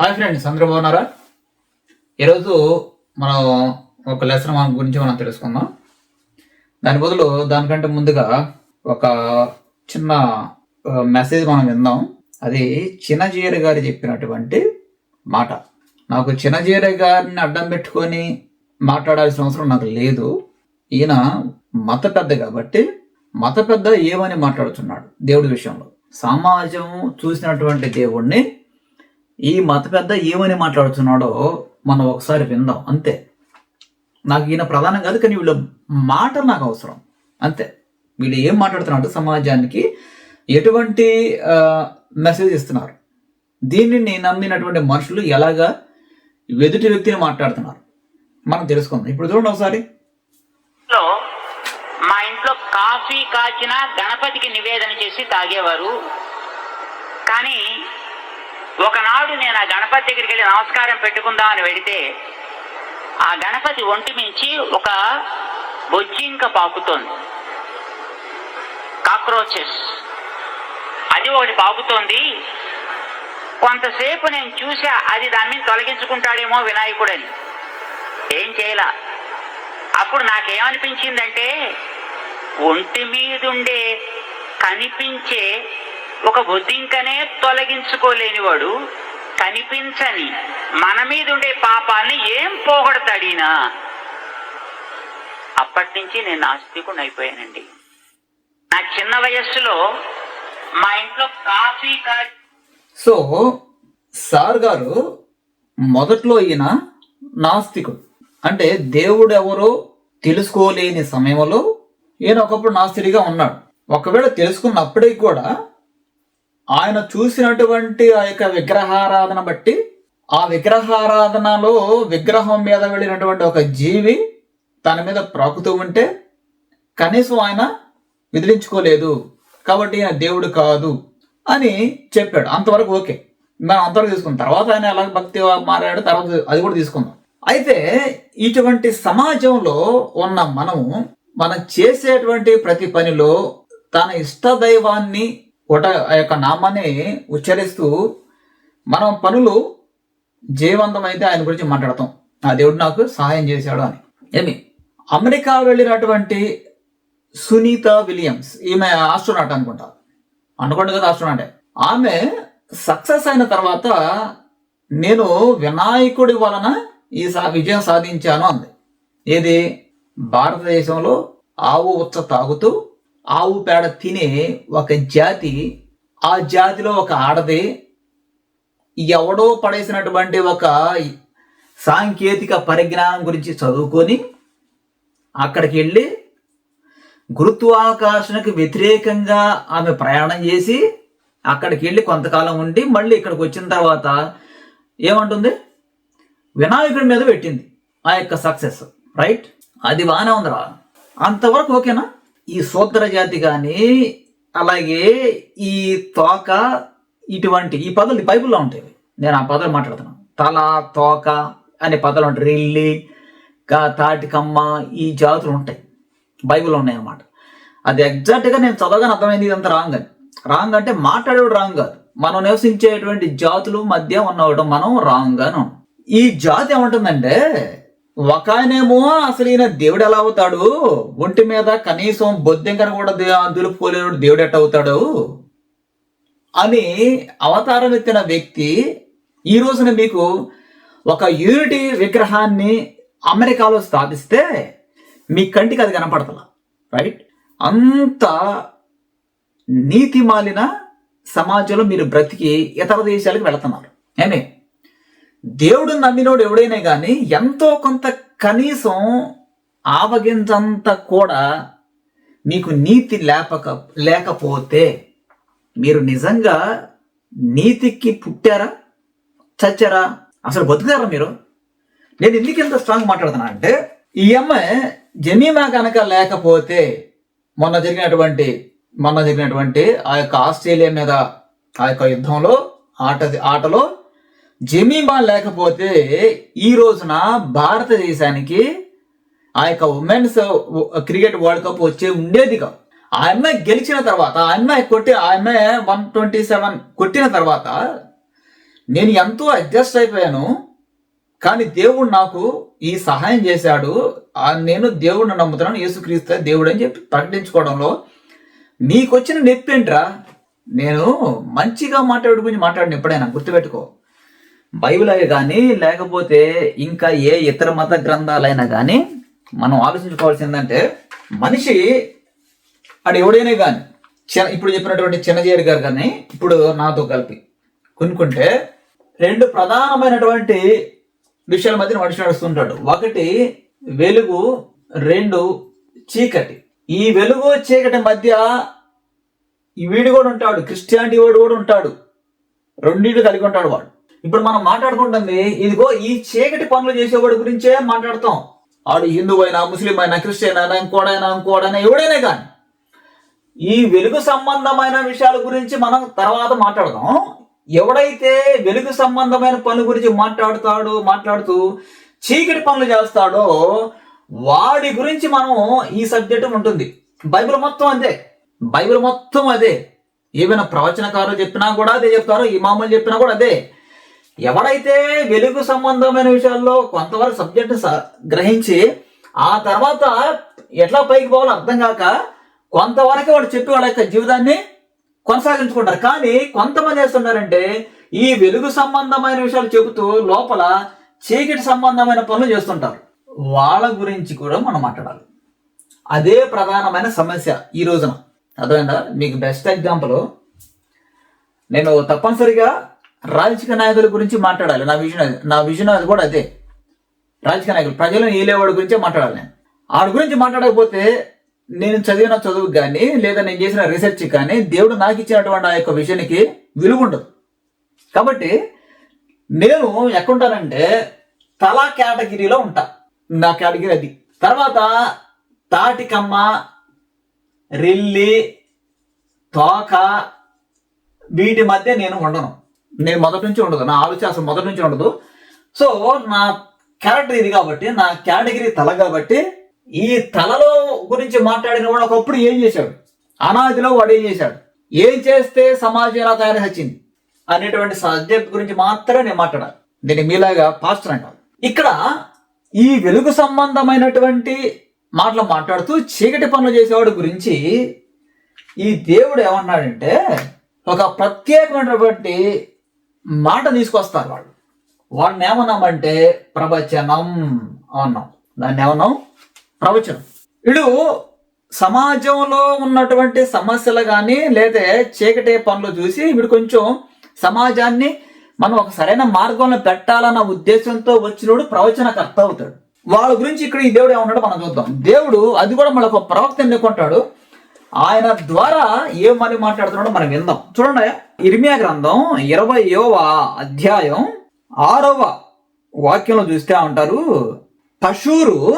Hi friends అందరూ బాగున్నారా? ఈరోజు మనం ఒక లెసన్ మన గురించి మనం తెలుసుకుందాం. దాని బదులు దానికంటే ముందుగా ఒక చిన్న మెసేజ్ మనం విందాం. అది చిన్నజీర గారు చెప్పినటువంటి మాట. నాకు చిన్నజీర గారిని అడ్డం పెట్టుకొని మాట్లాడాల్సిన అవసరం నాకు లేదు. ఈయన మత పెద్ద కాబట్టి మత పెద్ద ఏమని మాట్లాడుతున్నాడు దేవుడి విషయంలో? సమాజం చూసినటువంటి దేవుణ్ణి ఈ మత పెద్ద ఏమని మాట్లాడుతున్నాడో మనం ఒకసారి విందాం అంతే. నాకు ఈయన ప్రధానం కాదు కానీ వీళ్ళ మాట నాకు అవసరం అంతే. వీళ్ళు ఏం మాట్లాడుతున్నారు సమాజానికి ఎటువంటి మెసేజ్ ఇస్తున్నారు. దీనిని నమ్మినటువంటి మనుషులు ఎలాగా ఎదుటి వ్యక్తిని మాట్లాడుతున్నారు? మనం తెలుసుకుందాం. ఇప్పుడు చూడండి ఒకసారి. మా ఇంట్లో కాఫీ కాచిన గణపతికి నివేదన చేసి తాగేవారు. కానీ ఒకనాడు నేను ఆ గణపతి దగ్గరికి వెళ్ళి నమస్కారం పెట్టుకుందాం అని వెడితే ఆ గణపతి ఒంటి మించి ఒక బొజ్జింక పాకుతోంది. కాక్రోచెస్. అది ఒకటి పాకుతోంది. కొంతసేపు నేను చూసా అది దాని మీద తొలగించుకుంటాడేమో వినాయకుడని. ఏం చేయలా? అప్పుడు నాకేమనిపించిందంటే ఒంటి మీదుండే కనిపించే ఒక బొద్దింకనే తొలగించుకోలేనివాడు కనిపించని మన మీదుండే పాపాన్ని ఏం పోగొడతాడినా? అప్పటి నుంచి నేను ఆస్తికుని అయిపోయానండి నా చిన్న వయస్సులో మా ఇంట్లో కాఫీ కా సో సార్ గారు మొదట్లో ఈయన నాస్తికుడు. అంటే దేవుడు ఎవరో తెలుసుకోలేని సమయంలో ఈయన ఒకప్పుడు నాస్తిడిగా ఉన్నాడు. ఒకవేళ తెలుసుకున్నప్పటికీ కూడా ఆయన చూసినటువంటి ఆ యొక్క విగ్రహారాధన బట్టి ఆ విగ్రహారాధనలో విగ్రహం మీద వెళ్ళినటువంటి ఒక జీవి తన మీద ప్రాకుతూ ఉంటే కనీసం ఆయన విదిలించుకోలేదు. కాబట్టి ఈయన దేవుడు కాదు అని చెప్పాడు. అంతవరకు ఓకే. మనం అంతవరకు తీసుకుందాం. తర్వాత ఆయన ఎలా భక్తి మారాడు తర్వాత అది కూడా తీసుకుందాం. అయితే ఇటువంటి సమాజంలో ఉన్న మనము మనం చేసేటువంటి ప్రతి పనిలో తన ఇష్ట దైవాన్ని కోట ఆ యొక్క నామాన్ని ఉచ్చరిస్తూ మనం పనులు జయవంతమైతే ఆయన గురించి మాట్లాడతాం. ఆ దేవుడు నాకు సహాయం చేశాడు అని. ఏమి? అమెరికా వెళ్ళినటువంటి సునీత విలియమ్స్ ఈమె ఆస్ట్రోనాట్ అనుకుంటా. అనుకోండి కదా ఆస్ట్రోనాటే. ఆమె సక్సెస్ అయిన తర్వాత నేను వినాయకుడి వలన ఈ సా- విజయం సాధించాను అంది. ఏది? భారతదేశంలో ఆవు ఉచ్చ తాగుతూ ఆవు పేడ తినే ఒక జాతి ఆ జాతిలో ఒక ఆడది. ఎవడో పడేసినటువంటి ఒక సాంకేతిక పరిజ్ఞానం గురించి చదువుకొని అక్కడికి వెళ్ళి గురుత్వాకర్షణకు వ్యతిరేకంగా ఆమె ప్రయాణం చేసి అక్కడికి వెళ్ళి కొంతకాలం ఉండి మళ్ళీ ఇక్కడికి వచ్చిన తర్వాత ఏమంటుంది? వినాయకుడి మీద పెట్టింది ఆ యొక్క సక్సెస్ రైట్? అది బాగానే ఉందిరా. అంతవరకు ఓకేనా? ఈ శూద్ర జాతి కానీ అలాగే ఈ తోక ఇటువంటి ఈ పదాలు బైబిల్లో ఉంటాయి. నేను ఆ పదాలు మాట్లాడుతున్నాను తల తోక అనే పదాలు ఉంటాయి. రిల్లి కా- తాటికమ్మ ఈ జాతులు ఉంటాయి. బైబిల్లో ఉన్నాయి అన్నమాట అది ఎగ్జాక్ట్గా నేను చదవగానే అర్థమైంది ఇదంతా రాంగ్ అని రాంగ్ అంటే మాట్లాడేవాడు రాంగ్ కాదు. మనం నివసించేటువంటి జాతులు మధ్య ఉన్నవడం మనం రాంగ్ అని ఈ జాతి ఏమంటుందంటే ఒక ఆయనేమో అసలు ఈయన దేవుడు ఎలా అవుతాడు? ఒంటి మీద కనీసం బొద్దెంకన కూడా దులుపుకోలేడు దేవుడు ఎట్ట అవుతాడు? అని అవతారం ఎత్తిన వ్యక్తి ఈ రోజున మీకు ఒక యూనిటీ విగ్రహాన్ని అమెరికాలో స్థాపిస్తే మీ కంటికి అది కనపడతల? రైట్? అంత నీతి మాలిన సమాజంలో మీరు బ్రతికి ఇతర దేశాలకు వెళుతున్నారు. ఏమే? దేవుడు నమ్మినోడు ఎవడైనా కానీ ఎంతో కొంత కనీసం ఆవగించంత కూడా మీకు నీతి లేపక లేకపోతే మీరు నిజంగా నీతికి పుట్టారా? చచ్చారా? అసలు బతుకుతారా మీరు? నేను ఎందుకు ఎంత స్ట్రాంగ్ మాట్లాడుతున్నా అంటే ఈ అమ్మాయి జమీమా కనుక లేకపోతే మొన్న జరిగినటువంటి మొన్న జరిగినటువంటి ఆ యొక్క ఆస్ట్రేలియా మీద ఆ యొక్క యుద్ధంలో ఆట ఆటలో జమీమా లేకపోతే ఈ రోజున భారతదేశానికి ఆ యొక్క ఉమెన్స్ క్రికెట్ వరల్డ్ కప్ వచ్చే ఉండేది కాదు. ఆ అమ్మాయి గెలిచిన తర్వాత ఆ అమ్మాయి కొట్టి ఆ అమ్మాయి వన్ ట్వంటీ సెవెన్ కొట్టిన తర్వాత నేను ఎంతో అడ్జస్ట్ అయిపోయాను. కానీ దేవుడు నాకు ఈ సహాయం చేశాడు. నేను దేవుడిని నమ్ముతున్నాను యేసుక్రీస్తు దేవుడు అని చెప్పి ప్రకటించుకోవడంలో నీకు వచ్చిన నొప్పి ఏంట్రా? నేను మంచిగా మాట్లాడే గురించి మాట్లాడిన ఎప్పుడైనా గుర్తుపెట్టుకో. బైబిల్ అయ్యే కానీ లేకపోతే ఇంకా ఏ ఇతర మత గ్రంథాలైనా కానీ మనం ఆలోచించుకోవాల్సిందంటే మనిషి అడు ఎవడైనా కానీ చిన్న ఇప్పుడు చెప్పినటువంటి చిన్నజేరి గారు కానీ ఇప్పుడు నాతో కలిపి కొనుక్కుంటే రెండు ప్రధానమైనటువంటి విషయాల మధ్య మనిషి నడుస్తుంటాడు. ఒకటి వెలుగు రెండు చీకటి. ఈ వెలుగు చీకటి మధ్య వీడు కూడా ఉంటాడు. క్రిస్టియానిటీ వాడు కూడా ఉంటాడు. రెండింటి కలిగి ఉంటాడు వాడు. ఇప్పుడు మనం మాట్లాడుకుంటుంది ఇదిగో ఈ చీకటి పనులు చేసేవాడి గురించే మాట్లాడతాం. ఆడు హిందూ అయినా ముస్లిం అయినా క్రిస్టియన్ అయినా ఇంకోడైనా ఇంకోడైనా ఎవడైనా కానీ. ఈ వెలుగు సంబంధమైన విషయాల గురించి మనం తర్వాత మాట్లాడదాం. ఎవడైతే వెలుగు సంబంధమైన పనుల గురించి మాట్లాడుతాడో మాట్లాడుతూ చీకటి పనులు చేస్తాడో వాడి గురించి మనం ఈ సబ్జెక్ట్ ఉంటుంది. బైబిల్ మొత్తం అంతే బైబిల్ మొత్తం అదే. ఏమైనా ప్రవచనకారులు చెప్పినా కూడా అదే చెప్తారు ఇమాములు చెప్పినా కూడా అదే. ఎవడైతే వెలుగు సంబంధమైన విషయాల్లో కొంతవరకు సబ్జెక్ట్ గ్రహించి ఆ తర్వాత ఎట్లా పైకి పోవాలో అర్థం కాక కొంతవరకు వాడు చెప్పి వాళ్ళ యొక్క జీవితాన్ని కొనసాగించుకుంటారు. కానీ కొంతమంది చేస్తున్నారంటే ఈ వెలుగు సంబంధమైన విషయాలు చెబుతూ లోపల చీకటి సంబంధమైన పనులు చేస్తుంటారు. వాళ్ళ గురించి కూడా మనం మాట్లాడాలి. అదే ప్రధానమైన సమస్య ఈ రోజున. అర్థమైందా? మీకు బెస్ట్ ఎగ్జాంపుల్ నేను తప్పనిసరిగా రాజకీయ నాయకుల గురించి మాట్లాడాలి. నా విజన్ నా విజన్ అది కూడా అదే. రాజకీయ నాయకులు ప్రజలను ఏలేవాడి గురించే మాట్లాడాలి నేను. ఆడి గురించి మాట్లాడకపోతే నేను చదివిన చదువు కానీ లేదా నేను చేసిన రీసెర్చ్ కానీ దేవుడు నాకు ఇచ్చినటువంటి ఆ యొక్క విషయానికి విలువ ఉండదు. కాబట్టి నేను ఎక్కడుంటానంటే తల కేటగిరీలో ఉంటా. నా కేటగిరీ అది. తర్వాత తాటికమ్మ రెల్లి తోక వీటి మధ్య నేను ఉండను. నేను మొదటి నుంచి ఉండదు నా ఆలోచన అసలు మొదటి నుంచి ఉండదు. సో నా క్యారెక్టర్ ఇది కాబట్టి నా కేటగిరీ తల కాబట్టి ఈ తలలో గురించి మాట్లాడిన వాడు ఒకప్పుడు ఏం చేశాడు? అనాదిలో వాడు ఏం చేశాడు? ఏం చేస్తే సమాజం ఎలా తయారు వచ్చింది? అనేటువంటి సబ్జెక్ట్ గురించి మాత్రమే నేను మాట్లాడాలి. నేను మీలాగా పాస్టర్ అంటారు ఇక్కడ ఈ వెలుగు సంబంధమైనటువంటి మాటలు మాట్లాడుతూ చీకటి పనులు చేసేవాడు గురించి ఈ దేవుడు ఏమన్నాడంటే ఒక ప్రత్యేకమైనటువంటి మాట తీసుకొస్తారు వాళ్ళు. వాడిని ఏమన్నామంటే ప్రవచనం అన్నాం. దాన్ని ఏమన్నాం? ప్రవచనం. వీడు సమాజంలో ఉన్నటువంటి సమస్యలు కానీ లేదా చీకటి పనులు చూసి వీడు కొంచెం సమాజాన్ని మనం ఒక సరైన మార్గంలో పెట్టాలన్న ఉద్దేశంతో వచ్చినోడు ప్రవచనకర్త అవుతాడు. వాళ్ళ గురించి ఇక్కడ ఈ దేవుడు ఏమన్నాడో మనం చూద్దాం. దేవుడు అది కూడా మళ్ళీ ఒక ప్రవక్త ఎన్నుకుంటాడు. ఆయన ద్వారా ఏమని మాట్లాడుతున్నాడో మనం విందాం. చూడండి ఇర్మియా గ్రంథం ఇరవయవ అధ్యాయం ఆరవ వాక్యంలో చూస్తే ఉంటారు పశువురు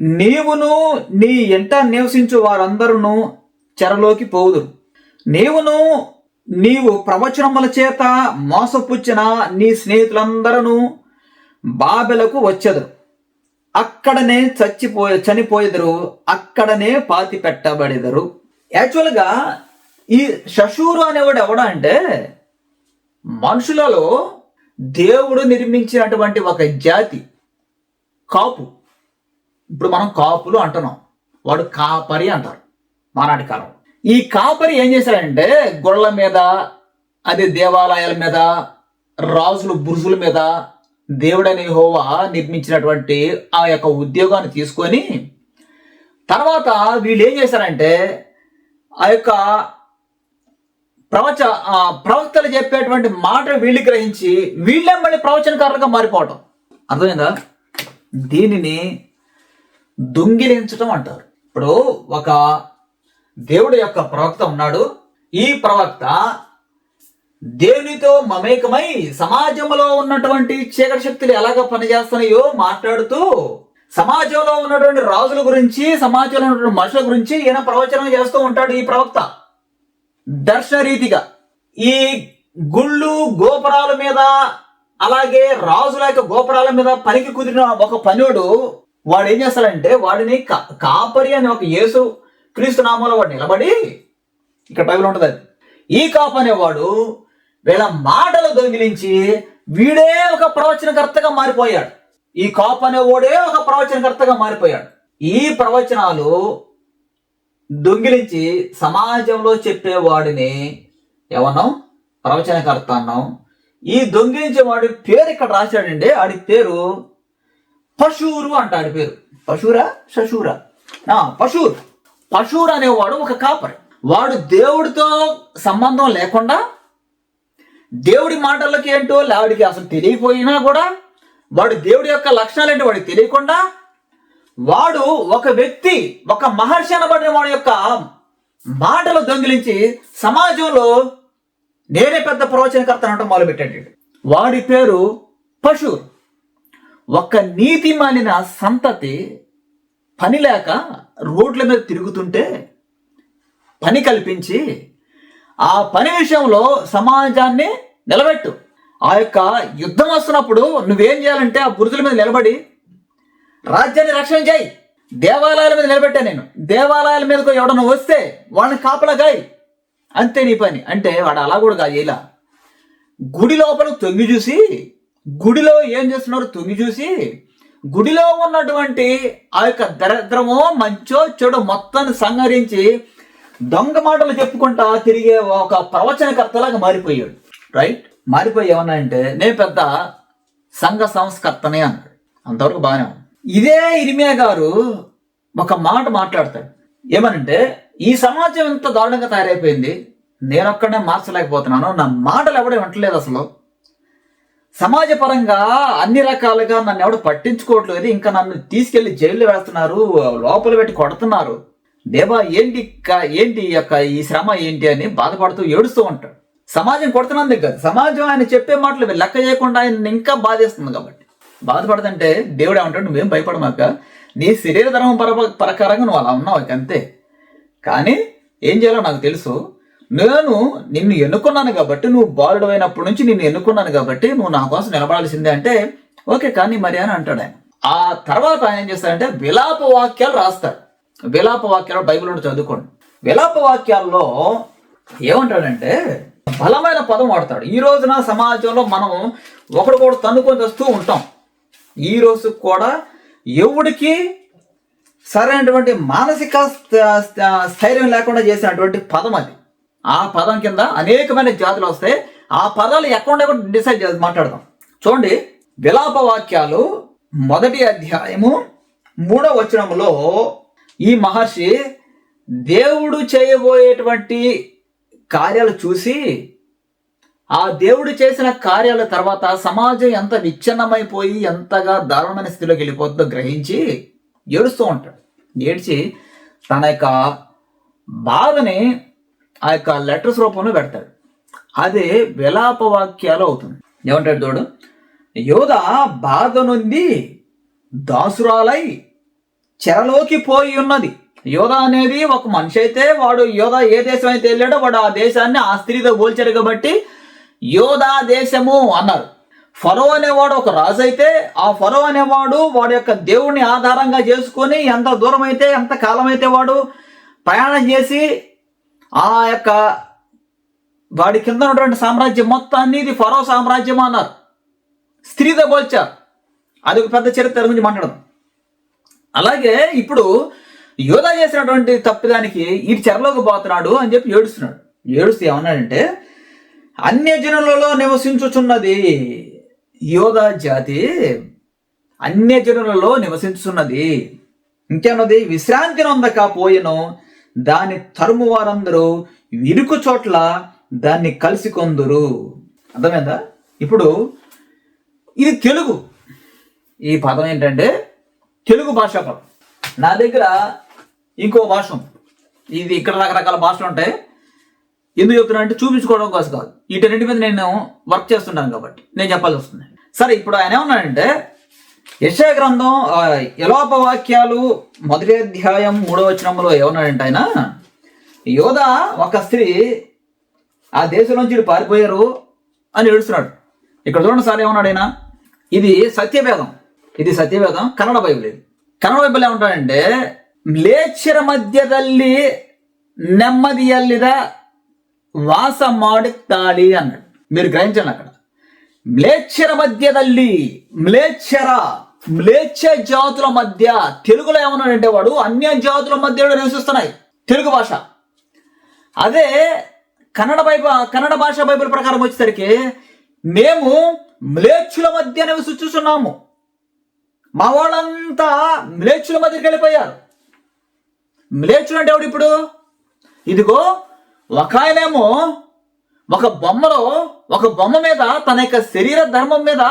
నీవును నీ ఎంట నివసించు వారందరూ చెరలోకి పోవుదురు. నీవును నీవు ప్రవచనముల చేత మోసపుచ్చిన నీ స్నేహితులందరూ బాబెలకు వచ్చెదరు. అక్కడనే చచ్చిపోయే చనిపోయేదరు అక్కడనే పాతి పెట్టబడేదరు యాక్చువల్గా ఈ శశూరు అనేవాడు ఎవడా అంటే మనుషులలో దేవుడు నిర్మించినటువంటి ఒక జాతి కాపు. ఇప్పుడు మనం కాపులు అంటున్నాం. వాడు కాపరి అంటారు మానాటి కాలం. ఈ కాపరి ఏం చేశాడంటే గొళ్ళ మీద అదే దేవాలయాల మీద రాజుల బురుజుల మీద దేవుడని హోవా నిర్మించినటువంటి ఆ యొక్క ఉద్యోగాన్ని తీసుకొని తర్వాత వీళ్ళు ఏం చేశారంటే ఆ యొక్క ప్రవచ ఆ ప్రవక్తలు చెప్పేటువంటి మాట వీళ్ళు గ్రహించి వీళ్ళే మళ్ళీ ప్రవచనకారులుగా మారిపోవటం. అర్థమైందా? దీనిని దొంగిలించటం అంటారు. ఇప్పుడు ఒక దేవుడు యొక్క ప్రవక్త ఉన్నాడు. ఈ ప్రవక్త దేవునితో మమేకమై సమాజంలో ఉన్నటువంటి చీకటి శక్తులు ఎలాగ పనిచేస్తున్నాయో మాట్లాడుతూ సమాజంలో ఉన్నటువంటి రాజుల గురించి సమాజంలో ఉన్నటువంటి మనుషుల గురించి ఈయన ప్రవచనం చేస్తూ ఉంటాడు ఈ ప్రవక్త. దర్శరీతిగా ఈ గుళ్ళు గోపురాల మీద అలాగే రాజుల యొక్క గోపురాల మీద పనికి కుదిరిన ఒక పనుడు వాడు ఏం చేస్తాడంటే వాడిని కా- కాపరి అనే ఒక యేసు క్రీస్తు నామంలో వాడు నిలబడి ఇక్కడ బైబిల్ ఉంటుంది అది. ఈ కాపు అనేవాడు వీళ్ళ మాటలు దొంగిలించి వీడే ఒక ప్రవచనకర్తగా మారిపోయాడు. ఈ కాపు అనే ఒక ప్రవచనకర్తగా మారిపోయాడు. ఈ ప్రవచనాలు దొంగిలించి సమాజంలో చెప్పేవాడిని ఎవనం ప్రవచనకర్త అన్నాం. ఈ దొంగిలించే వాడి పేరు ఇక్కడ రాశాడండి. ఆడి పేరు పశూరు అంట ఆడి పేరు. పశూరా? శశూరా? పశూర్. పశూర్ అనేవాడు ఒక కాపరి. వాడు దేవుడితో సంబంధం లేకుండా దేవుడి మాటలకి ఏంటో వాడికి అసలు తెలియకపోయినా కూడా వాడు దేవుడి యొక్క లక్షణాలు ఏంటో వాడికి తెలియకుండా వాడు ఒక వ్యక్తి ఒక మహర్షి అనబడిన వాడి యొక్క మాటలు దొంగిలించి సమాజంలో నేనే పెద్ద ప్రవచనకర్త అనటం మొదలుపెట్టాడు. వాడి పేరు పశుర్. ఒక నీతి మాలిన సంతతి పని లేక రోడ్ల మీద తిరుగుతుంటే పని కల్పించి ఆ పని విషయంలో సమాజాన్ని నిలబెట్టు. ఆ యొక్క యుద్ధం వస్తున్నప్పుడు నువ్వేం చేయాలంటే ఆ బురుజుల మీద నిలబడి రాజ్యాన్ని రక్షణ చేయి. దేవాలయాల మీద నిలబెట్టా నేను. దేవాలయాల మీదకు ఎవడన్నా వస్తే వాడిని కాపలాగాయి. అంతే నీ పని. అంటే వాడు అలా కూడా కాదు ఇలా. గుడి లోపల తొంగి చూసి గుడిలో ఏం చేస్తున్నారు తొంగి చూసి గుడిలో ఉన్నటువంటి ఆ యొక్క దరిద్రమో మంచో చెడు మొత్తాన్ని సంహరించి దొంగ మాటలు చెప్పుకుంటా తిరిగే ఒక ప్రవచనకర్తలాగా మారిపోయాడు. రైట్? మారిపోయి ఏమన్నా అంటే నేను పెద్ద సంఘ సంస్కర్తనే అన్నాడు. అంతవరకు బాగానే ఉంది. ఇదే ఇరిమియా గారు ఒక మాట మాట్లాడతాడు. ఏమనంటే ఈ సమాజం ఇంత దారుణంగా తయారైపోయింది నేనొక్కడనే మార్చలేకపోతున్నాను నా మాటలు ఎవడే వింటలేదు అసలు. సమాజపరంగా అన్ని రకాలుగా నన్ను ఎవడు పట్టించుకోవట్లేదు ఇంకా నన్ను తీసుకెళ్ళి జైల్లో వేస్తున్నారు లోపల పెట్టి కొడుతున్నారు. దేవా ఏంటి ఏంటి యొక్క ఈ శ్రమ ఏంటి అని బాధపడుతూ ఏడుస్తూ ఉంటాడు. సమాజం కొడుతున్నందుకు కాదు సమాజం ఆయన చెప్పే మాటలు లెక్క చేయకుండా ఆయన ఇంకా బాధేస్తుంది కాబట్టి. బాధపడదంటే దేవుడు ఏమంటాడు? నువ్వేం భయపడమాక. నీ శరీర ధర్మం పర ప్రకారంగా నువ్వు అలా ఉన్నావు అంతే. కానీ ఏం చేయాలో నాకు తెలుసు. నేను నిన్ను ఎన్నుకున్నాను కాబట్టి నువ్వు బాలుడు అయినప్పటి నుంచి నిన్ను ఎన్నుకున్నాను కాబట్టి నువ్వు నా కోసం నిలబడాల్సిందే అంటే ఓకే కానీ మరి అని అంటాడు ఆయన. ఆ తర్వాత ఆయన ఏం చేస్తాడంటే విలాప వాక్యాలు రాస్తాడు. విలాప వాక్యాలు బైబిల్ నుండి చదువుకోండి. విలాప వాక్యాల్లో ఏమంటాడంటే బలమైన పదం వాడతాడు. ఈ రోజున సమాజంలో మనం ఒకడు కూడా తన్నుకొని వస్తూ ఉంటాం. ఈ రోజు కూడా ఎవడికి సరైనటువంటి మానసిక స్థ- స్థైర్యం లేకుండా చేసినటువంటి పదం అది. ఆ పదం కింద అనేకమైన జాతులు వస్తాయి. ఆ పదాలు ఎక్కడ కూడా డిసైడ్ చేసి మాట్లాడదాం. చూడండి విలాప వాక్యాలు మొదటి అధ్యాయము మూడో వచనంలో ఈ మహర్షి దేవుడు చేయబోయేటువంటి కార్యాలు చూసి ఆ దేవుడు చేసిన కార్యాల తర్వాత సమాజం ఎంత విచ్ఛిన్నమైపోయి ఎంతగా దారుణమైన స్థితిలోకి వెళ్ళిపోతుందో గ్రహించి ఏడుస్తూ ఉంటాడు. ఏడ్చి తన యొక్క బాధని ఆ యొక్క లెటర్స్ రూపంలో పెడతాడు. అదే విలాప వాక్యాలు అవుతుంది. ఏమంటాడు తోడు యోధ బాధ నుండి దాసురాలై చెరలోకి పోయి ఉన్నది. యోధ అనేది ఒక మనిషి అయితే వాడు యోధ ఏ దేశం అయితే వెళ్ళాడో వాడు ఆ దేశాన్ని ఆ స్త్రీతో పోల్చాడు కాబట్టి యోధా దేశము అన్నారు. ఫరో అనేవాడు ఒక రాజు అయితే ఆ ఫరో అనేవాడు వాడి యొక్క దేవుణ్ణి ఆధారంగా చేసుకొని ఎంత దూరం అయితే ఎంత కాలం అయితే వాడు ప్రయాణం చేసి ఆ యొక్క వాడి కింద ఉన్నటువంటి సామ్రాజ్యం మొత్తాన్ని ఇది ఫరో సామ్రాజ్యం అన్నారు. స్త్రీతో పోల్చారు. అది ఒక పెద్ద చరిత్ర గురించి మాట్లాడదాం. అలాగే ఇప్పుడు యోధా చేసినటువంటి తప్పిదానికి ఈ చెరలోకి పోతున్నాడు అని చెప్పి ఏడుస్తున్నాడు. ఏడుస్తూ ఏమన్నాడంటే అన్య జనులలో నివసించుచున్నది యోధా జాతి అన్య జనులలో నివసించుచున్నది. ఇంకేమన్నది? విశ్రాంతి నొందక పోయెను. దాని తరుము వారందరూ ఇరుకు చోట్ల దాన్ని కలిసి కొందురు. అర్థమైందా? ఇప్పుడు ఇది తెలుగు. ఈ పదం ఏంటంటే తెలుగు భాషా పదం. నా దగ్గర ఇంకో భాష ఇది ఇక్కడ రకరకాల భాషలు ఉంటాయి. ఎందుకు చెప్తున్నా అంటే చూపించుకోవడం కోసం కాదు వీటన్నిటి మీద నేను వర్క్ చేస్తుంటాను కాబట్టి నేను చెప్పాల్సి వస్తుంది సరే ఇప్పుడు ఆయన ఏమన్నాడంటే యశయ గ్రంథం ఆ, ఎలోప వాక్యాలు మొదటి అధ్యాయం మూడవ వచనంలో ఏమన్నాడంటే ఆయన యోధ ఒక స్త్రీ ఆ దేశం నుంచి వీడు పారిపోయారు అని ఏడుస్తున్నాడు ఇక్కడ చూడండి సార్ ఏమన్నాడు ఆయన ఇది సత్యవేదం ఇది సత్యవేదం కన్నడ బైబిల్ ఇది కన్నడ బైబిల్ ఏమంటాడంటే ಮ್ಲೇಚ್ಛರ ಮಧ್ಯದಲ್ಲಿ ನೆಮ್ಮದಿಯಲ್ಲಿದ వాసమాడుతాడి ಮಾಡುತ್ತಾಳೆ అన్నాడు. మీరు గ్రహించండి అక్కడ. మ్లేచ్చల మధ్య తల్లి మ్లేచ్చర మ్లేచ్ఛ జాతుల మధ్య తెలుగులో ఏమన్నాడంటే వాడు అన్య జాతుల మధ్య నివసిస్తున్నాయి. తెలుగు భాష. అదే కన్నడ బైబ కన్నడ భాష బైబిల్ ప్రకారం వచ్చేసరికి మేము మ్లేచ్ఛుల మధ్య నివసిస్తున్నాము మా వాళ్ళంతా మ్లేచ్ఛుల మధ్యకి వెళ్ళిపోయారు. మ్లేచ్చులు అంటే ఎవడు ఇప్పుడు? ఇదిగో ఒక ఆయనేమో ఒక బొమ్మలో ఒక బొమ్మ మీద తన యొక్క శరీర ధర్మం మీద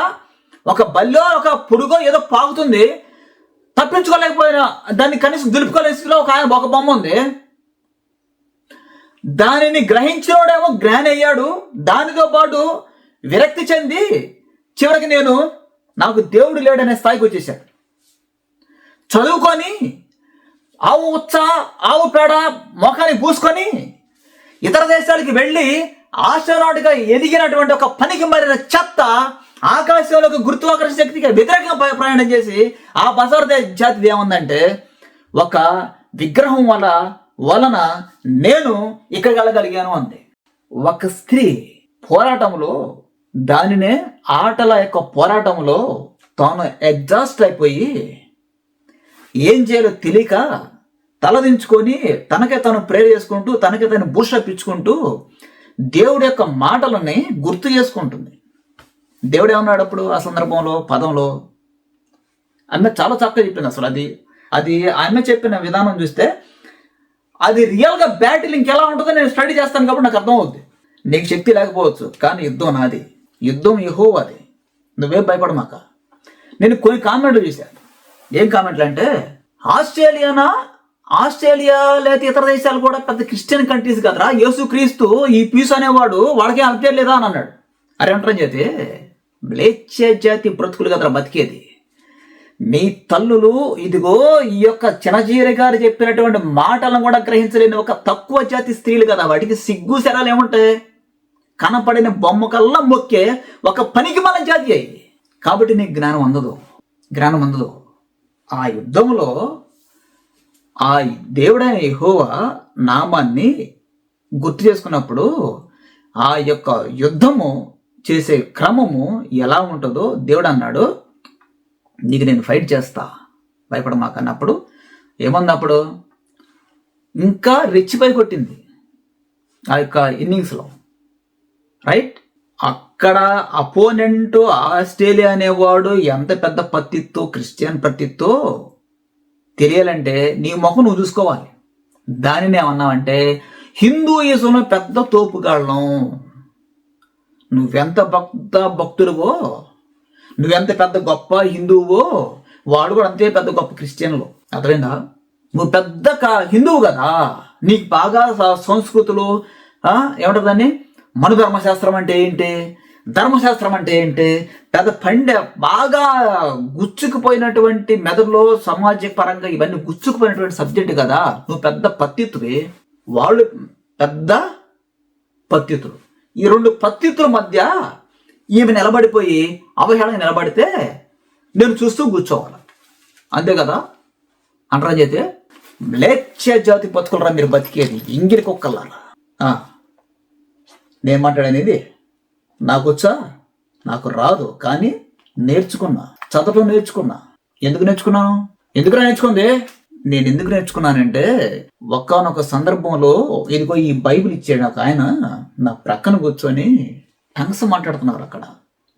ఒక బల్లో ఒక పురుగో ఏదో పాకుతుంది. తప్పించుకోలేకపోయినా దాన్ని కనీసం దులుపుకోలేని ఒక ఆయన ఒక బొమ్మ ఉంది. దానిని గ్రహించినోడేమో గ్రాన్ అయ్యాడు. దానితో పాటు విరక్తి చెంది చివరికి నేను నాకు దేవుడు లేడనే స్థాయికి వచ్చేసాడు చదువుకొని ఆవు ఉచ్చ ఆవు పేడ మొఖాన్ని పూసుకొని ఇతర దేశాలకి వెళ్ళి ఆస్ట్రోనాట్గా ఎదిగినటువంటి ఒక పనికి మరిన చెత్త ఆకాశంలోకి గురుత్వాకర్షణ శక్తికి వ్యతిరేకంగా ప్రయాణం చేసి ఆ బజార్ దే- జాతిది ఏముందంటే ఒక విగ్రహం వల్ల వలన నేను ఇక్కడ వెళ్ళగలిగాను అంది. ఒక స్త్రీ పోరాటంలో దానినే ఆటల యొక్క పోరాటంలో తాను ఎగ్జాస్ట్ అయిపోయి ఏం చేయాలో తెలియక తలదించుకొని తనకే తను ప్రేర్ చేసుకుంటూ తనకే తను బూస్టప్ ఇచ్చుకుంటూ దేవుడి యొక్క మాటలని గుర్తు చేసుకుంటుంది. దేవుడు ఏమన్నాడు అప్పుడు ఆ సందర్భంలో పదంలో? ఆమె చాలా చక్కగా చెప్పింది అసలు అది. అది ఆమె చెప్పిన విధానం చూస్తే అది రియల్గా బ్యాటిల్ ఇంకెలా ఉంటుందో నేను స్టడీ చేస్తాను కాబట్టి నాకు అర్థం అవుద్ది నీకు శక్తి లేకపోవచ్చు కానీ యుద్ధం నాది. యుద్ధం యహో అది నువ్వేం భయపడమాక. నేను కొన్ని కామెంట్లు చూశాను. ఏం కామెంట్లు అంటే ఆస్ట్రేలియానా ఆస్ట్రేలియా లేదా ఇతర దేశాలు కూడా పెద్ద క్రిస్టియన్ కంట్రీస్ కదరా. యేసు క్రీస్తు ఈ పీస్ అనేవాడు వాళ్ళకే అంతే లేదా అని అన్నాడు. అరే అంటారని చేతి మ్లేచ్ఛ జాతి బ్రతుకులు కదరా బతికేది. మీ తల్లులు ఇదిగో ఈ యొక్క చినజీరి గారు చెప్పినటువంటి మాటలను కూడా గ్రహించలేని ఒక తక్కువ జాతి స్త్రీలు కదా. వాటికి సిగ్గు శరాలు ఏముంటాయి? కనపడిన బొమ్మ కల్లా మొక్కే ఒక పనికి మన జాతి అయ్యి కాబట్టి నీకు జ్ఞానం అందదు. జ్ఞానం అందదు. ఆ యుద్ధంలో ఆ దేవుడైన యహోవా నామాన్ని గుర్తు చేసుకున్నప్పుడు ఆ యొక్క యుద్ధము చేసే క్రమము ఎలా ఉంటుందో దేవుడు అన్నాడు నీకు నేను ఫైట్ చేస్తా. భయపడమాక అన్నప్పుడు ఏమన్నప్పుడు ఇంకా రెచ్చిపోయి కొట్టింది ఆ యొక్క ఇన్నింగ్స్లో రైట్ అక్కడ అపోనెంట్ ఆస్ట్రేలియా అనేవాడు ఎంత పెద్ద పత్తితో క్రిస్టియన్ పత్తితో తెలియాలంటే నీ ముఖం నువ్వు చూసుకోవాలి. దానిని ఏమన్నావంటే హిందూయిజంలో పెద్ద తోపుగాళ్ళం నువ్వెంత భక్త భక్తులువో నువ్వెంత పెద్ద గొప్ప హిందువువో వాడు కూడా అంతే పెద్ద గొప్ప క్రిస్టియన్లు. అర్థమైందా? నువ్వు పెద్ద కా- హిందువు కదా నీకు బాగా సంస్కృతులు ఆ, ఏమంటారు దాన్ని? మను అంటే ఏంటి? ధర్మశాస్త్రం అంటే ఏంటి? పెద్ద పండే బాగా గుచ్చుకుపోయినటువంటి మెదడులో సమాజ పరంగా ఇవన్నీ గుచ్చుకుపోయినటువంటి సబ్జెక్ట్ కదా? నువ్వు పెద్ద పత్తితువి వాళ్ళు పెద్ద పత్తితులు ఈ రెండు పత్తితుల మధ్య ఈమె నిలబడిపోయి అవహేళన నిలబడితే నేను చూస్తూ కూర్చోవాలి. అంతే కదా? అంటారా చేతే మ్లేచ్ఛ జాతి బతుకులరా మీరు బతికేది? ఇంగిరి కుక్కలారా నేను మాట్లాడనేది నాకు వచ్చా నాకు రాదు కానీ నేర్చుకున్నా. చదవటం నేర్చుకున్నా. ఎందుకు నేర్చుకున్నాను? ఎందుకు నేర్చుకుంది? నేను ఎందుకు నేర్చుకున్నానంటే ఒక్కనొక సందర్భంలో ఇదిగో ఈ బైబిల్ ఇచ్చాడు ఒక ఆయన నా ప్రక్కన కూర్చొని టంగ్స్ మాట్లాడుతున్నారు అక్కడ.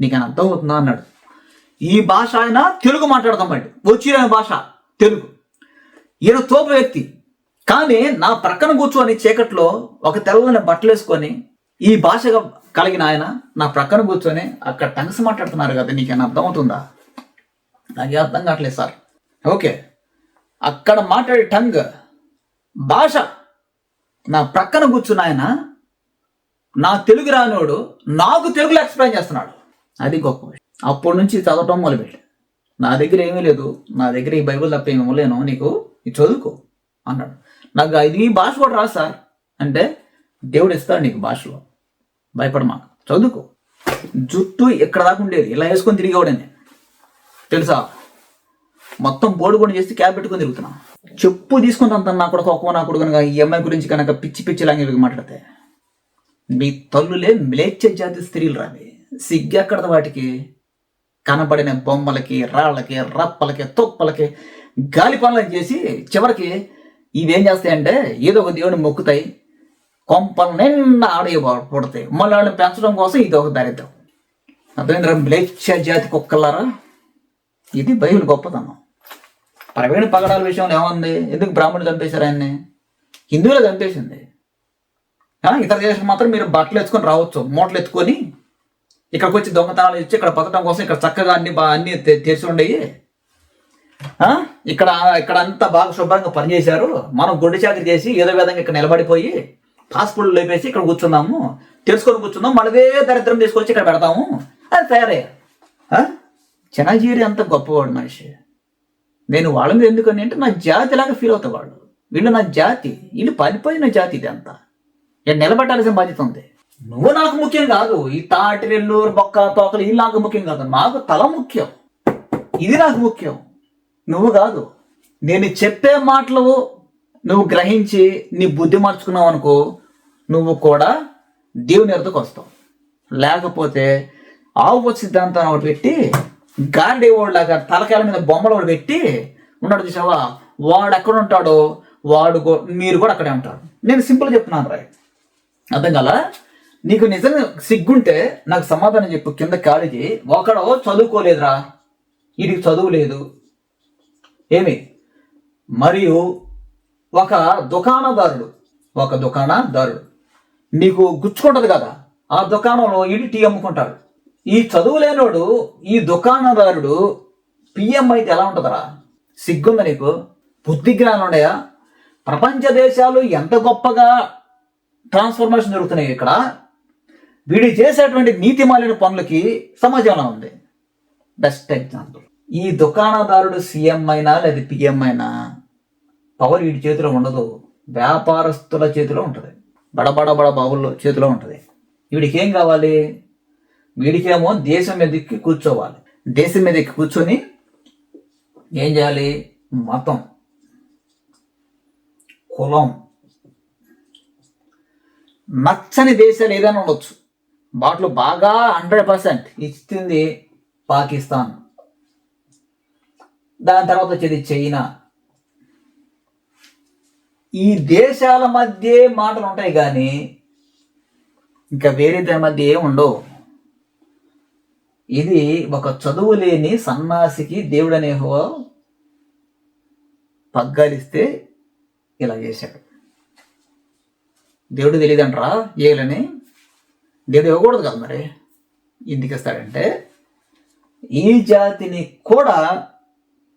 నీకు ఆయన అర్థం అవుతుందా అన్నాడు. ఈ భాష ఆయన తెలుగు మాట్లాడతామండి వచ్చిన భాష తెలుగు. ఈయన తోపు వ్యక్తి. కానీ నా ప్రక్కన కూర్చొని చీకట్లో ఒక తెల్లని బట్టలు వేసుకొని ఈ భాష కలిగిన ఆయన నా ప్రక్కన కూర్చొని అక్కడ టంగ్స్ మాట్లాడుతున్నారు కదా నీకేమైనా అర్థం అవుతుందా నాకే అర్థం కావట్లేదు సార్. ఓకే. అక్కడ మాట్లాడే టంగ్ భాష. నా ప్రక్కన కూర్చున్న ఆయన నా తెలుగు రానివాడు నాకు తెలుగులో ఎక్స్ప్లెయిన్ చేస్తున్నాడు. అది గొప్ప విషయం. అప్పటి నుంచి చదవటం మొదలుపెట్టి నా దగ్గర ఏమీ లేదు. నా దగ్గర ఈ బైబిల్ తప్ప ఏమి ఇవ్వలేను నీకు ఇది చదువుకో అన్నాడు. నాకు ఇది భాష కూడా రా సార్. అంటే దేవుడు ఇస్తాడు నీకు భాషలో. భయపడమా చదువుకో. జుట్టు ఎక్కడ దాకా ఉండేది? ఇలా వేసుకొని తిరిగేవాడని. తెలుసా? మొత్తం బోర్డు కూడా చేసి క్యాబ్ పెట్టుకొని తిరుగుతున్నా. చెప్పు తీసుకుని అంత నా కొడుకు ఒక్కో నా కూడా కనుక ఈ అమ్మాయి గురించి కనుక పిచ్చి పిచ్చి లాంగ్వేజ్ మాట్లాడితే. మీ తల్లులే మ్లేచ్ఛ జాతి స్త్రీలు రావి సిగ్గెక్కడది వాటికి? కనబడిన బొమ్మలకి రాళ్ళకి రప్పలకి తొప్పలకి గాలి పనులు చేసి చివరికి ఇవేం చేస్తాయంటే ఏదో ఒక దేవుని మొక్కుతాయి. కొంపల నిండా ఆడే పుడతాయి. మళ్ళీ వాళ్ళని పెంచడం కోసం ఇది ఒక దరిద్రం. అర్థమైందిరా? మ్లేచ్ఛ జాతి కుక్కలారా? ఇది బైబిల్ గొప్పతనం. ప్రవీణ పగడాల విషయంలో ఏముంది? ఎందుకు బ్రాహ్మణులు చంపేశారు ఆయన్ని? హిందువులే చంపేసింది. ఇతర దేశం మాత్రం మీరు బట్టలు ఎత్తుకొని రావచ్చు. మూటలు ఎత్తుకొని ఇక్కడికి వచ్చి దొంగతనాలు ఇచ్చి ఇక్కడ బతకడం కోసం ఇక్కడ చక్కగా అన్ని బా అన్ని తె- తెరిచి ఉండయి. ఇక్కడ ఇక్కడ అంతా బాగా శుభ్రంగా పనిచేశారు. మనం గుడ్డి చాకరి చేసి ఏదో విధంగా ఇక్కడ నిలబడిపోయి హాస్పిటల్ లేపేసి ఇక్కడ కూర్చుందాము తెలుసుకొని కూర్చుందాం మనదే దరిద్రం తీసుకొచ్చి ఇక్కడ పెడతాము. అది తయారయ్యారు ఆ? చిన్నజీరి అంత గొప్పవాడు మనిషి. నేను వాళ్ళ మీద ఎందుకని అంటే నా జాతి లాగా ఫీల్ అవుతా వాళ్ళు వీళ్ళు నా జాతి. వీళ్ళు పడిపోయిన జాతి ఇది అంతా నేను నిలబెట్టాల్సిన బాధ్యత ఉంది. నువ్వు నాకు ముఖ్యం కాదు. ఈ తాటి నెల్లూరు బొక్క తోకలు ఇవి నాకు ముఖ్యం కాదు. నాకు తల ముఖ్యం. ఇది నాకు ముఖ్యం. నువ్వు కాదు. నేను చెప్పే మాటలు నువ్వు గ్రహించి నీ బుద్ధి మార్చుకున్నావు అనుకో నువ్వు కూడా దేవుని ఎదుటకు వస్తావు. లేకపోతే ఆవు సిద్ధాంతం ఒకటి పెట్టి గాంధీ లాగా తలకాయల మీద బొమ్మలు ఒకటి పెట్టి ఉన్నాడు చూసావా? వాడు ఎక్కడ ఉంటాడో వాడు మీరు కూడా అక్కడే ఉంటారు. నేను సింపుల్ చెప్తున్నాను రాయ్. అర్థం కదా నీకు నిజంగా సిగ్గుంటే నాకు సమాధానం చెప్పు కింద కాడికి ఒకడో చదువుకోలేదురా. వీడికి చదువు లేదు. ఏమి? మరియు ఒక దుకాణదారుడు. ఒక దుకాణదారుడు. నీకు గుచ్చుకుంటది కదా ఆ దుకాణంలో ఇడి టీ అమ్ముకుంటాడు. ఈ చదువు లేనోడు ఈ దుకాణదారుడు పిఎం అయితే ఎలా ఉంటుందరా? సిగ్గుందా నీకు? బుద్ధి జ్ఞానం ఉన్నాయా ప్రపంచ దేశాలు ఎంత గొప్పగా ట్రాన్స్ఫర్మేషన్ జరుగుతున్నాయి ఇక్కడ? వీడు చేసేటువంటి నీతి మాలిన పనులకి సమాజంలో ఉంది. బెస్ట్ ఎగ్జాంపుల్ ఈ దుకాణదారుడు సీఎం అయినా లేదా పిఎం అయినా పవర్ వీడి చేతిలో ఉండదు. వ్యాపారస్తుల చేతిలో ఉంటుంది. బడబడ బడ బాబుల్లో చేతిలో ఉంటుంది. వీడికి ఏం కావాలి? వీడికేమో దేశం మీద ఎక్కి కూర్చోవాలి. దేశం మీద ఎక్కి కూర్చొని ఏం చేయాలి? మతం కులం నచ్చని దేశాలు ఏదైనా ఉండొచ్చు. వాటిలో బాగా హండ్రెడ్ పర్సెంట్ ఇస్తుంది పాకిస్తాన్. దాని తర్వాత వచ్చేది చైనా. ఈ దేశాల మధ్య మాటలు ఉంటాయి కానీ ఇంకా వేరే దాని మధ్య ఏం ఉండవు. ఇది ఒక చదువు లేని సన్నాసికి దేవుడు అనే హో పగ్గాలిస్తే ఇలా చేశాడు. దేవుడు తెలియదంటరా ఏలని? దేవుడు ఇవ్వకూడదు కదా మరి? ఎందుకు ఇస్తాడంటే ఈ జాతిని కూడా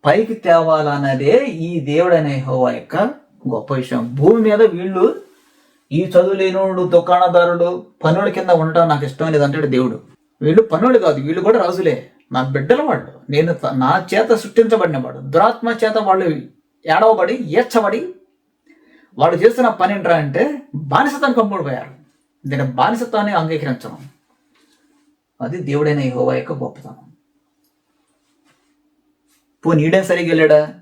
పైకి తేవాలన్నదే ఈ దేవుడు అనే హోవా యొక్క గొప్ప విషయం. భూమి మీద వీళ్ళు ఈ చదువు లేనోడు దుకాణదారుడు పనుల కింద ఉండటం నాకు ఇష్టం లేదంటాడు దేవుడు. వీళ్ళు పనులు కాదు వీళ్ళు కూడా రాజులే. నా బిడ్డల వాళ్ళు. నేను నా చేత సృష్టించబడిన వాడు. దురాత్మ చేత వాళ్ళు ఏడవబడి ఏడ్చబడి వాళ్ళు చేస్తున్న పని ఏంట్రా అంటే బానిసత్వం పంపడిపోయారు నేను బానిసత్వాన్ని అంగీకరించను. అది దేవుడైన యెహోవా యొక్క గొప్పతనం. పోనీ నీడే సరిగ్గా వెళ్ళాడా?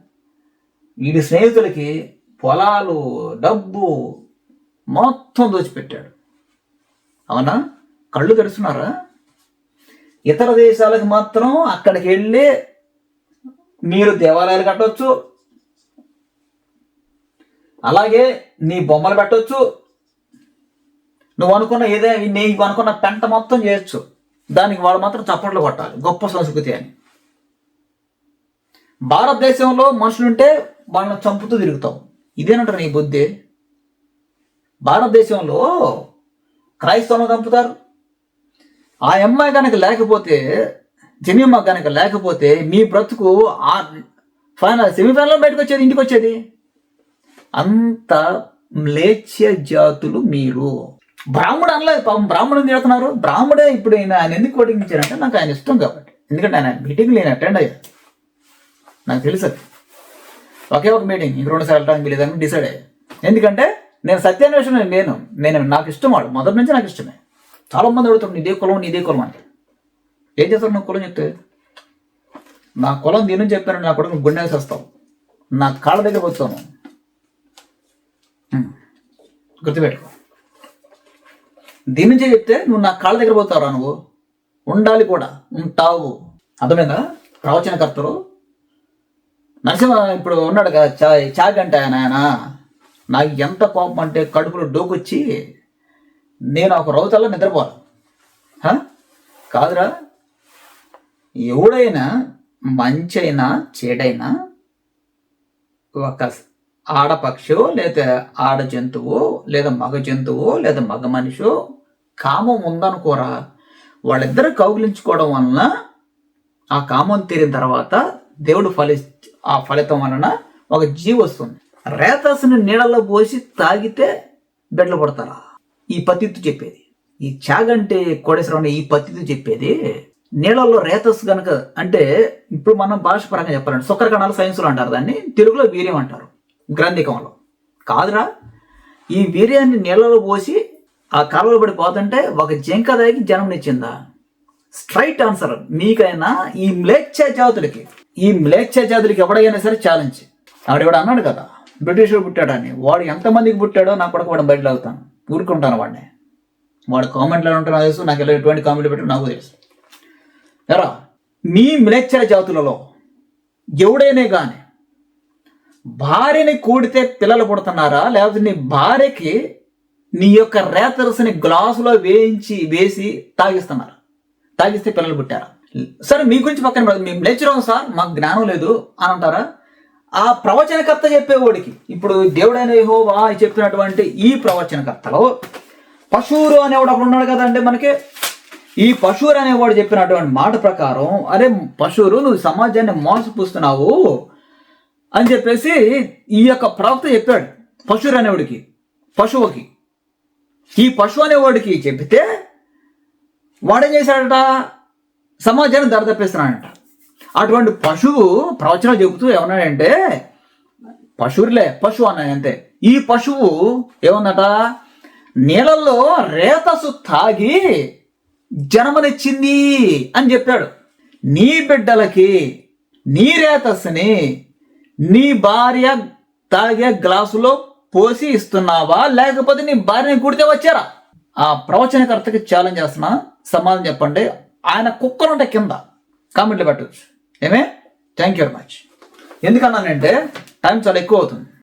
వీడి స్నేహితులకి పొలాలు డబ్బు మొత్తం దోచిపెట్టాడు. అవునా? కళ్ళు తెరుస్తున్నారా? ఇతర దేశాలకు మాత్రం అక్కడికి వెళ్ళి మీరు దేవాలయాలు కట్టవచ్చు అలాగే నీ బొమ్మలు పెట్టవచ్చు నువ్వు అనుకున్న ఏదే నీకు అనుకున్న పెంట మొత్తం చేయొచ్చు. దానికి వాళ్ళు మాత్రం చప్పట్లు కొట్టాలి. గొప్ప సంస్కృతి అని. భారతదేశంలో మనుషులుంటే వాళ్ళని చంపుతూ తిరుగుతాం. ఇదేనంటారు నీ బుద్ధి? భారతదేశంలో క్రైస్తవులను చంపుతారు. ఆ అమ్మాయి కనుక లేకపోతే జమీమా కనుక లేకపోతే మీ బ్రతుకు ఆ ఫైనల్ సెమీఫైనల్ బయటకు వచ్చేది ఇంటికి వచ్చేది? అంత మ్లేచ్య జాతులు మీరు. బ్రాహ్మడు అనలేదు పాపం బ్రాహ్మణుని తిడుతున్నారు బ్రాహ్మడే ఇప్పుడు ఆయన ఆయన ఎందుకు ఓటింగ్ ఇచ్చారంటే నాకు ఆయన ఇష్టం కాబట్టి. ఎందుకంటే ఆయన మీటింగ్ నేను అటెండ్ అయ్యాను నాకు తెలుసు అది. ఒకే ఒక మీటింగ్ ఇంక రెండు సార్లు వెళ్ళడానికి లేదని డిసైడ్ అయ్యాయి ఎందుకంటే నేను సత్యాన్వేషణ నేను. నేను నాకు ఇష్టం వాడు మొదటి నుంచి నాకు ఇష్టమే. చాలా మంది అడుగుతారు నీదే కులం నీదే కులం అంటే. ఏం చేస్తారు? నువ్వు కులం చెప్తే నా కులం దీని చెప్పాను నా కొడుకు గుండె వేసేస్తావు నా కాళ్ళ దగ్గర వచ్చాను గుర్తుపెట్టుకో. దీని నుంచే చెప్తే నువ్వు నా కాళ్ళ దగ్గర పోతావురా నువ్వు. ఉండాలి కూడా. ఉంటావు. అర్థమైందా? ప్రవచనకర్తలు నరసింహ ఇప్పుడు ఉన్నాడు కదా చా చాయ్ అంటే ఆయన ఆయన నాకు ఎంత కోపం అంటే కడుపులో డోకొచ్చి నేను ఒక రౌతల్లో నిద్రపోను. కాదురా. ఎవడైనా మంచి అయినా చెడైనా ఒక ఆడపక్షో లేదా ఆడ జంతువు లేదా మగ జంతువు లేదా మగ మనిషో కామం ఉందనుకోరా? వాళ్ళిద్దరు కౌగిలించుకోవడం వలన ఆ కామం తీరిన తర్వాత దేవుడు ఫలి ఆ ఫలితం వలన ఒక జీవి వస్తుంది. రేతస్సుని నీళ్ళలో పోసి తాగితే బెడ్లు పడతారా? ఈ పతిత్తు చెప్పేది. ఈ చాగంటే కోడేశ్వరం ఈ పతిత్తు చెప్పేది. నీళ్ళల్లో రేతస్ గనక అంటే ఇప్పుడు మనం భాష పరంగా చెప్పాలంటే సుక్కర కణాలు సైన్స్లో అంటారు దాన్ని తెలుగులో వీర్యం అంటారు గ్రంథికంలో. కాదురా ఈ వీర్యాన్ని నీళ్ళలో పోసి ఆ కాలువలో పడిపోతుంటే ఒక జింక దాగి జన్మనిచ్చిందా? Straight answer. మీకైనా ఈ మ్లేచ్ఛ జాతులకి ఈ మ్లేచ్ఛ జాతులకి ఎవడైనా సరే ఛాలెంజ్ ఆవిడ అన్నాడు కదా బ్రిటిష్ పుట్టాడని. వాడు ఎంతమందికి పుట్టాడో నా కూడా వాడు బయటలో అవుతాను ఊరుకుంటాను వాడిని. వాడు కామెంట్లో ఉంటాను తెలుసు. నాకు ఇలా ఎటువంటి కామెంట్లు పెట్టు నాకు తెలుసు. ఎరా మీ మ్లేచ్ఛ జాతులలో ఎవడైనా కానీ భార్యని కూడితే పిల్లలు పుడుతున్నారా? లేకపోతే నీ భార్యకి నీ యొక్క రేతరసని గ్లాసులో వేయించి వేసి తాగిస్తున్నారు? తాగిస్తే పిల్లలు పుట్టారా? సరే మీ గురించి పక్కన మేము లేచిరాం సార్ మాకు జ్ఞానం లేదు అని అంటారా? ఆ ప్రవచనకర్త చెప్పేవాడికి ఇప్పుడు దేవుడైన యహోవా చెప్పినటువంటి ఈ ప్రవచనకర్తలో పశువులు అనేవాడు అక్కడ ఉన్నాడు కదండి మనకి. ఈ పశువులు అనేవాడు చెప్పినటువంటి మాట ప్రకారం అరే పశువులు నువ్వు సమాజాన్ని మోసపుస్తున్నావు అని చెప్పేసి ఈ యొక్క ప్రవక్త చెప్పాడు పశువులు అనేవాడికి పశువుకి. ఈ పశువు అనేవాడికి చెబితే వాడేం చేశాడట? సమాజాన్ని దరతప్పిస్తున్నాడట అటువంటి పశువు ప్రవచనం చెబుతూ ఏమన్నాడంటే పశువులే పశువు అన్నాడు అంతే. ఈ పశువు ఏమన్నట నీళ్ళల్లో రేతసు తాగి జన్మనిచ్చింది అని చెప్పాడు. నీ బిడ్డలకి నీ రేతస్సుని నీ భార్య తాగే గ్లాసులో పోసి ఇస్తున్నావా? లేకపోతే నీ భార్యని కుడితే వచ్చారా? ఆ ప్రవచనకర్తకి ఛాలెంజ్ చేస్తున్నా సమాధానం చెప్పండి. ఆయన కుక్కరుంటే కింద కామెంట్లు పెట్టవచ్చు ఏమే? థ్యాంక్ యూ వెరీ మచ్ ఎందుకన్నానంటే టైం చాలా ఎక్కువ అవుతుంది.